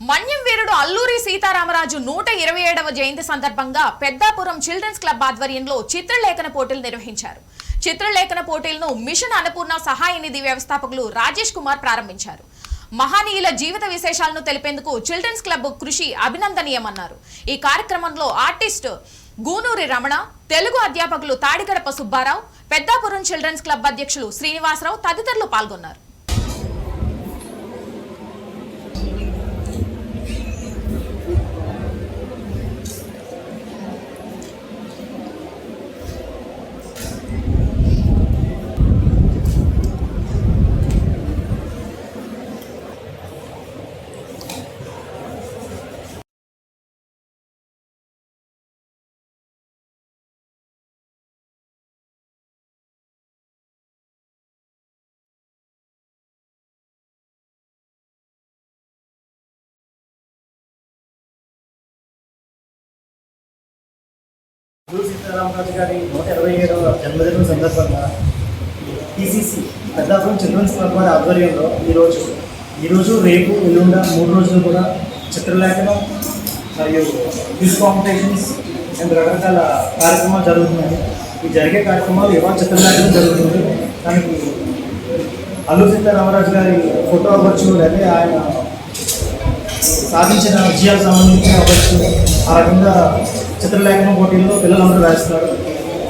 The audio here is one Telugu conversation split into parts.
మన్యం వీరుడు అల్లూరి సీతారామరాజు నూట ఇరవై ఏడవ జయంతి సందర్భంగా పెద్దాపురం చిల్డ్రన్స్ క్లబ్ ఆధ్వర్యంలో చిత్రలేఖన పోటీలు నిర్వహించారు. చిత్రలేఖన పోటీలను మిషన్ అన్నపూర్ణ సహాయ నిధి వ్యవస్థాపకులు రాజేష్ కుమార్ ప్రారంభించారు. మహానీయుల జీవిత విశేషాలను తెలిపేందుకు చిల్డ్రన్స్ క్లబ్ కృషి అభినందనీయమన్నారు. ఈ కార్యక్రమంలో ఆర్టిస్ట్ గూనూరి రమణ తెలుగు అధ్యాపకులు తాడిగడప సుబ్బారావు పెద్దాపురం చిల్డ్రన్స్ క్లబ్ అధ్యక్షులు శ్రీనివాసరావు తదితరులు పాల్గొన్నారు. అల్లూరి సీతారామరాజు గారి నూట ఇరవై ఏడవ జన్మదినం సందర్భంగా టీసీసీ పెద్దాపురం చిల్డ్రన్స్ క్లబ్ వారి ఆధ్వర్యంలో ఈరోజు ఈరోజు రేపు ఎల్లుండ మూడు రోజులు కూడా చిత్రలేఖనం మరియు క్విజ్ కాంపిటీషన్స్ అండ్ రకరకాల కార్యక్రమాలు జరుగుతున్నాయి. ఈ జరిగే కార్యక్రమాలు ఇవాళ చిత్రలేఖనం జరుగుతుంది. దానికి అల్లు సీతారామరాజు గారి ఫోటో అవ్వచ్చు లేదా ఆయన సాధించిన విజయాలకు సంబంధించిన అవ్వచ్చు. ఆ రకంగా చిత్రలేఖనం పోటీల్లో పిల్లలందరూ వేస్తారు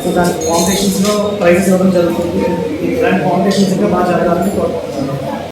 సో దానికి కాంపిటీషన్స్లో ప్రైజెస్ ఇవ్వడం జరుగుతుంది. ఇలాంటి కాంపిటీషన్స్ ఇంకా బాగా జరగాలని కోరుకుంటున్నాను.